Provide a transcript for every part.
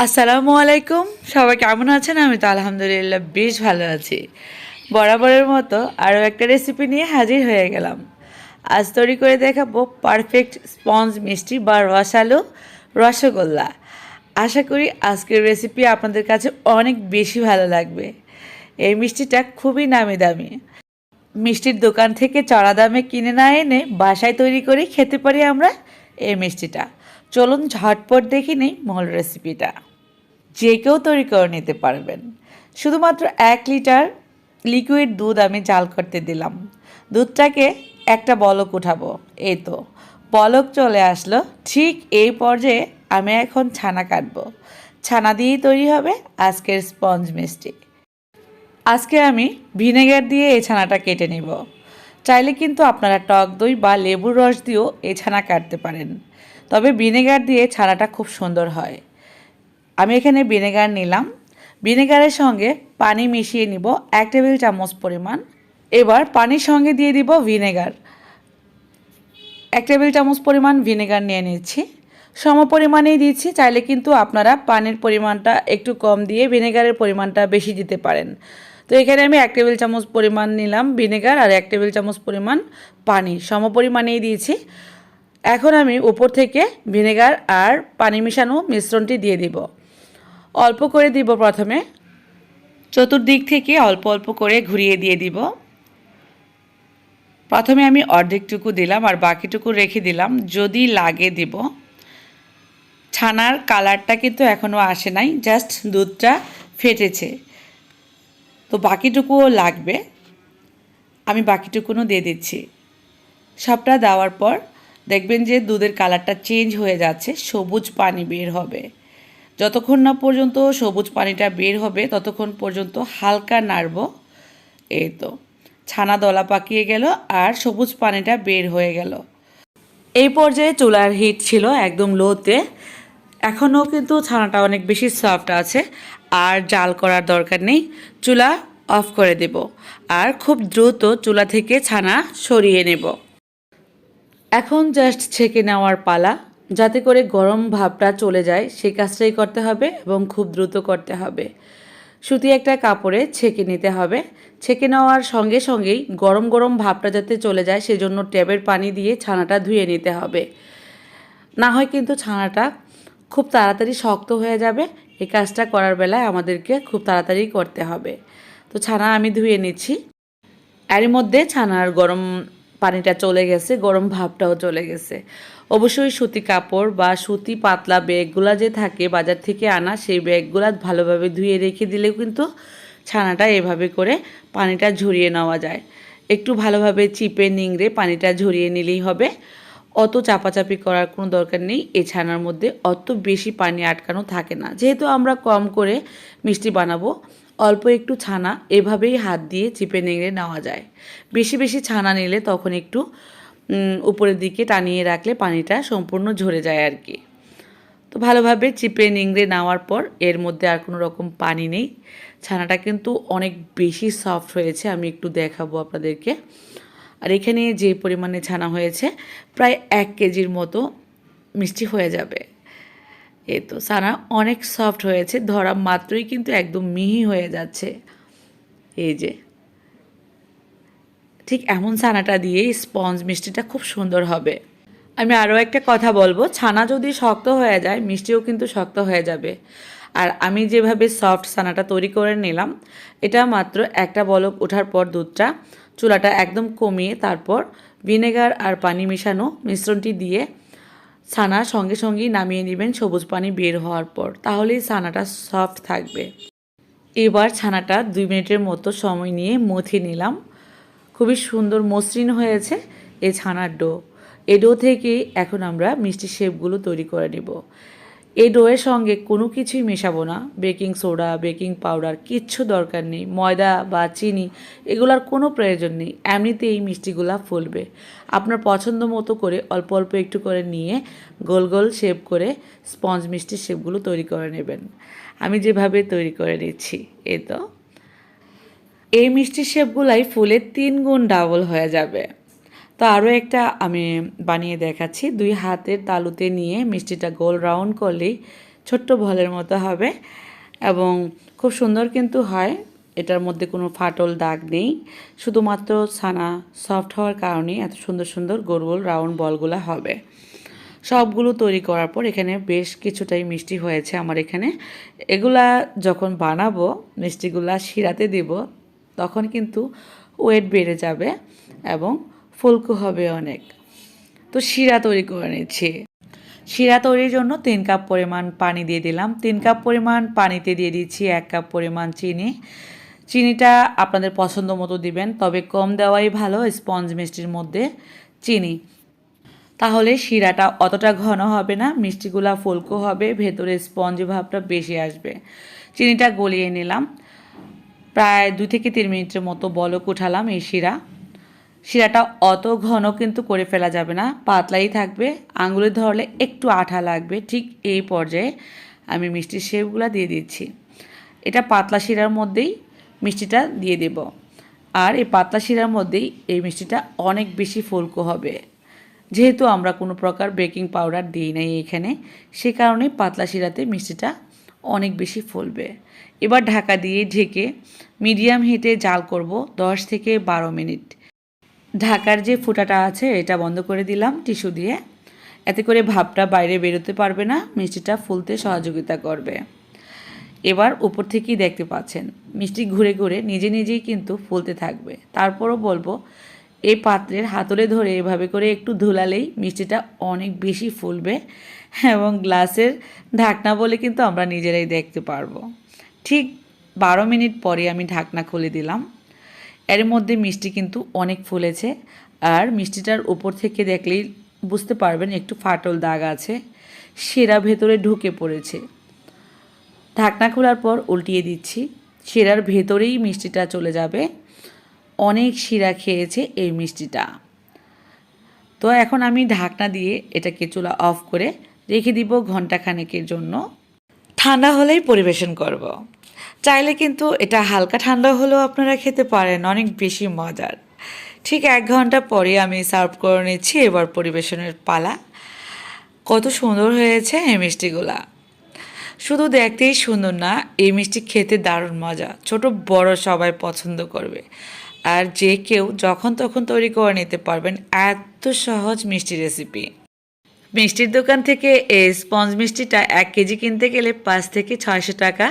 আসসালামু আলাইকুম। সবাই কেমন আছেন? আমি তো আলহামদুলিল্লাহ বেশ ভালো আছি। বরাবরের মতো আরও একটা রেসিপি নিয়ে হাজির হয়ে গেলাম। আজ তৈরি করে দেখাবো পারফেক্ট স্পঞ্জ মিষ্টি বা রসালো রসগোল্লা। আশা করি আজকের রেসিপি আপনাদের কাছে অনেক বেশি ভালো লাগবে। এই মিষ্টিটা খুবই নামি দামি। মিষ্টির দোকান থেকে চড়া দামে কিনে না এনে বাসায় তৈরি করে খেতে পারি আমরা এই মিষ্টিটা। চলুন ঝটপট দেখে নিই মূল রেসিপিটা যে কেউ তৈরি করে নিতে পারবেন। শুধুমাত্র এক লিটার লিকুইড দুধ আমি জাল করতে দিলাম। দুধটাকে একটা বলক উঠাবো। এই তো, বলক চলে আসলো। ঠিক এই পর্যায়ে আমি এখন ছানা কাটবো। ছানা দিয়েই তৈরি হবে আজকের স্পঞ্জ মিষ্টি। আজকে আমি ভিনেগার দিয়ে এই ছানাটা কেটে নিব। চাইলে কিন্তু আপনারা টক দই বা লেবুর রস দিয়েও এই ছানা কাটতে পারেন। তবে ভিনেগার দিয়ে ছানাটা খুব সুন্দর হয়। আমি এখানে ভিনেগার নিলাম। ভিনেগারের সঙ্গে পানি মিশিয়ে নিব এক টেবিল চামচ পরিমাণ। এবার পানির সঙ্গে দিয়ে দিব ভিনেগার। এক টেবিল চামচ পরিমাণ ভিনেগার নিয়ে নিচ্ছি। সম পরিমাণেই দিচ্ছি, চাইলে কিন্তু আপনারা পানির পরিমাণটা একটু কম দিয়ে ভিনেগারের পরিমাণটা বেশি দিতে পারেন। তো এখানে আমি এক টেবিল চামচ পরিমাণ নিলাম ভিনেগার আর এক টেবিল চামচ পরিমাণ পানি। সম পরিমাণেই দিয়েছি। এখন আমি উপর থেকে ভিনেগার আর পানি মেশানো মিশ্রণটি দিয়ে দিব। অল্প করে দিব প্রথমে। চতুর্দিক থেকে অল্প অল্প করে ঘুরিয়ে দিয়ে দিব। প্রথমে আমি অর্ধেকটুকু দিলাম আর বাকিটুকু রেখে দিলাম। যদি লাগে দিব। ছানার কালারটা কিন্তু এখনও আসে নাই, জাস্ট দুধটা ফেটেছে। তো বাকিটুকুও লাগবে। আমি বাকিটুকুনও দিয়ে দিচ্ছি। সবটা দেওয়ার পর দেখবেন যে দুধের কালারটা চেঞ্জ হয়ে যাচ্ছে, সবুজ পানি বের হবে। যতক্ষণ না পর্যন্ত সবুজ পানিটা বের হবে, ততক্ষণ পর্যন্ত হালকা নাড়ব। এই তো, ছানা দলা পাকিয়ে গেল আর সবুজ পানিটা বের হয়ে গেল। এই পর্যায়ে চুলার হিট ছিল একদম লোতে এখনও কিন্তু ছানাটা অনেক বেশি সফট আছে আর জাল করার দরকার নেই। চুলা অফ করে দেব আর খুব দ্রুত চুলা থেকে ছানা সরিয়ে নেব। এখন জাস্ট ছেঁকে নেওয়ার পালা। যাতে করে গরম ভাবটা চলে যায় সেই কাজটাই করতে হবে এবং খুব দ্রুত করতে হবে। সুতি একটা কাপড়ে ছেঁকে নিতে হবে। ছেঁকে নেওয়ার সঙ্গে সঙ্গেই গরম গরম ভাবটা যাতে চলে যায়, সেজন্য ট্যাবের পানি দিয়ে ছানাটা ধুয়ে নিতে হবে। না হয় কিন্তু ছানাটা খুব তাড়াতাড়ি শক্ত হয়ে যাবে। এই কাজটা করার বেলায় আমাদেরকে খুব তাড়াতাড়ি করতে হবে। তো ছানা আমি ধুয়ে নিচ্ছি। এর মধ্যে ছানার গরম পানিটা চলে গেছে, গরম ভাবটাও চলে গেছে। অবশ্যই সুতি কাপড় বা সুতি পাতলা ব্যাগগুলা যে থাকে বাজার থেকে আনা, সেই ব্যাগগুলা ভালোভাবে ধুয়ে রেখে দিলেও কিন্তু ছানাটা এভাবে করে পানিটা ঝরিয়ে নেওয়া যায়। একটু ভালোভাবে চিপে নিংড়ে পানিটা ঝরিয়ে নিলেই হবে। অত চাপাচাপি করার কোনো দরকার নেই, এ ছানার মধ্যে অত বেশি পানি আটকানো থাকে না। যেহেতু আমরা কম করে মিষ্টি বানাবো অল্প একটু ছানা, এভাবেই হাত দিয়ে চিপে নেড়ে নেওয়া যায়। বেশি বেশি ছানা নিলে তখন একটু উপরের দিকে টানিয়ে রাখলে পানিটা সম্পূর্ণ ঝরে যায় আর কি। তো ভালোভাবে চিপে নিংড়ে নেওয়ার পর এর মধ্যে আর কোনো রকম পানি নেই। ছানাটা কিন্তু অনেক বেশি সফট হয়েছে, আমি একটু দেখাবো আপনাদেরকে। আর এখানে যে পরিমাণে ছানা হয়েছে, প্রায় এক কেজির মতো মিষ্টি হয়ে যাবে। এই তো সানা অনেক সফট হয়েছে, ধরা মাত্রই কিন্তু একদম মিহি হয়ে যাচ্ছে। এই যে, ঠিক এমন ছানাটা দিয়ে স্পঞ্জ মিষ্টিটা খুব সুন্দর হবে। আমি আরও একটা কথা বলব, ছানা যদি শক্ত হয়ে যায়, মিষ্টিও কিন্তু শক্ত হয়ে যাবে। আর আমি যেভাবে সফট ছানাটা তৈরি করে নিলাম, এটা মাত্র একটা বলক ওঠার পর দুধটা, চুলাটা একদম কমিয়ে তারপর ভিনেগার আর পানি মেশানো মিশ্রণটি দিয়ে ছানা সঙ্গে সঙ্গেই নামিয়ে নেবেন সবুজ পানি বের হওয়ার পর। তাহলেই ছানাটা সফট থাকবে। এবার ছানাটা দুই মিনিটের মতো সময় নিয়ে মথে নিলাম। খুবই সুন্দর মসৃণ হয়েছে এই ছানার ডো। এ ডো থেকে এখন আমরা মিষ্টি শেপগুলো তৈরি করে নেব। এই ডোয়ের সঙ্গে কোনো কিছুই মেশাবো না। বেকিং সোডা বেকিং পাউডার কিচ্ছু দরকার নেই। ময়দা বা চিনি, এগুলোর কোনো প্রয়োজন নেই। এমনিতে এই মিষ্টিগুলা ফুলবে। আপনার পছন্দ মতো করে অল্প অল্প একটু করে নিয়ে গোল গোল শেপ করে স্পঞ্জ মিষ্টির শেপগুলো তৈরি করে নেবেন। আমি যেভাবে তৈরি করে নিচ্ছি এ তো। এই মিষ্টির শেপগুলাই ফুলে তিন গুণ ডাবল হয়ে যাবে। তো আরও একটা আমি বানিয়ে দেখাচ্ছি। দুই হাতের তালুতে নিয়ে মিষ্টিটা গোল রাউন্ড করলেই ছোট্ট ভলের মতো হবে এবং খুব সুন্দর কিন্তু হয়। এটার মধ্যে কোনো ফাটল, দাগ নেই। শুধুমাত্র ছানা সফট হওয়ার কারণেই এত সুন্দর সুন্দর গোল গোল রাউন্ড বলগুলো হবে। সবগুলো তৈরি করার পর এখানে বেশ কিছুটাই মিষ্টি হয়েছে আমার এখানে। এগুলা যখন বানাবো, মিষ্টিগুলা শিরাতে দিব, তখন কিন্তু ওয়েট বেড়ে যাবে এবং ফুলকো হবে অনেক। তো শিরা তৈরি করে নিচ্ছি। শিরা তৈরির জন্য তিন কাপ পরিমাণ পানি দিয়ে দিলাম। তিন কাপ পরিমাণ পানিতে দিয়ে দিচ্ছি এক কাপ পরিমাণ চিনি। চিনিটা আপনাদের পছন্দ মতো দিবেন, তবে কম দেওয়াই ভালো স্পঞ্জ মিষ্টির মধ্যে চিনি। তাহলে শিরাটা অতটা ঘন হবে না, মিষ্টিগুলা ফুলকো হবে, ভেতরে স্পঞ্জ ভাবটা বেশি আসবে। চিনিটা গলিয়ে নিলাম। প্রায় দুই থেকে তিন মিনিটের মতো বলক উঠালাম এই শিরা। শিরাটা অত ঘন কিন্তু করে ফেলা যাবে না, পাতলাই থাকবে, আঙুলে ধরলে একটু আঠা লাগবে, ঠিক এই পর্যায়ে আমি মিষ্টির শেপগুলো দিয়ে দিচ্ছি। এটা পাতলা শিরার মধ্যেই মিষ্টিটা দিয়ে দেব। আর এই পাতলা শিরার মধ্যেই এই মিষ্টিটা অনেক বেশি ফুলকো হবে। যেহেতু আমরা কোনো প্রকার বেকিং পাউডার দিই নাই এখানে, সে কারণে পাতলা শিরাতে মিষ্টিটা অনেক বেশি ফুলবে। এবার ঢাকা দিয়ে ঢেকে মিডিয়াম হিটে জাল করব দশ থেকে বারো মিনিট। ঢাকার যে ফুটাটা আছে, এটা বন্ধ করে দিলাম টিস্যু দিয়ে। এতে করে ভাবটা বাইরে বেরোতে পারবে না, মিষ্টিটা ফুলতে সহযোগিতা করবে। এবার উপর থেকেই দেখতে পাচ্ছেন, মিষ্টি ঘুরে ঘুরে নিজে নিজেই কিন্তু ফুলতে থাকবে। তারপরও বলব, এই পাত্রের হাতলে ধরে এভাবে করে একটু ধুলালেই মিষ্টিটা অনেক বেশি ফুলবে এবং গ্লাসের ঢাকনা বলে কিন্তু আমরা নিজেরাই দেখতে পারব। ঠিক বারো মিনিট পরে আমি ঢাকনা খুলে দিলাম। এর মধ্যে মিষ্টি কিন্তু অনেক ফুলেছে। আর মিষ্টিটার উপর থেকে দেখলেই বুঝতে পারবেন একটু ফাটল দাগ আছে সেরা ভেতরে ঢুকে পড়েছে। ঢাকনা খোলার পর উল্টিয়ে দিচ্ছি, শিরার ভেতরেই মিষ্টিটা চলে যাবে। অনেক শিরা খেয়েছে এই মিষ্টিটা। তো এখন আমি ঢাকনা দিয়ে এটাকে চুলা অফ করে রেখে দিব ঘন্টাখানেকের জন্য। ঠান্ডা হলেই পরিবেশন করব। চাইলে কিন্তু এটা হালকা ঠান্ডা হলেও আপনারা খেতে পারেন, অনেক বেশি মজার। ঠিক এক ঘণ্টা পরে আমি সার্ভ করে নিচ্ছি এবার পরিবেশনের পালা। কত সুন্দর হয়েছে এই মিষ্টিগুলা। শুধু দেখতেই সুন্দর না, এই মিষ্টি খেতে দারুণ মজা। ছোট, বড় সবাই পছন্দ করবে। আর যে কেউ যখন তখন তৈরি করে নিতে পারবেন এত সহজ মিষ্টি রেসিপি। মিষ্টির দোকান থেকে এই স্পঞ্জ মিষ্টিটা এক কেজি কিনতে গেলে পাঁচ থেকে ছয়শো টাকা।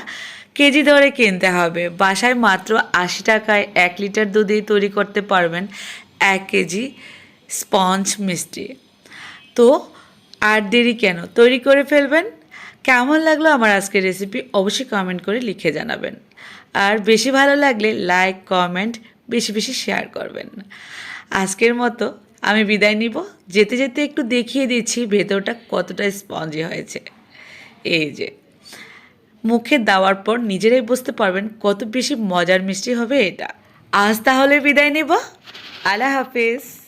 কেজি দরে কিনতে হবে। বাসায় মাত্র আশি টাকায় এক লিটার দুধেই তৈরি করতে পারবেন এক কেজি স্পঞ্জ মিষ্টি। তো আর দেরি কেন? তৈরি করে ফেলবেন? কেমন লাগল আমার আজকের রেসিপি অবশ্যই কমেন্ট করে লিখে জানাবেন। আর বেশি ভালো লাগলে লাইক কমেন্ট বেশি বেশি শেয়ার করবেন। আজকের মতো আমি বিদায় নিব। যেতে যেতে একটু দেখিয়ে দিচ্ছি ভেতরটা কতটা স্পঞ্জি হয়েছে। এই যে। মুখে দেওয়ার পর নিজেরাই বুঝতে পারবেন কত বেশি মজার মিষ্টি হবে এটা। আজ তাহলে বিদায় নেব। আল্লাহ হাফিজ।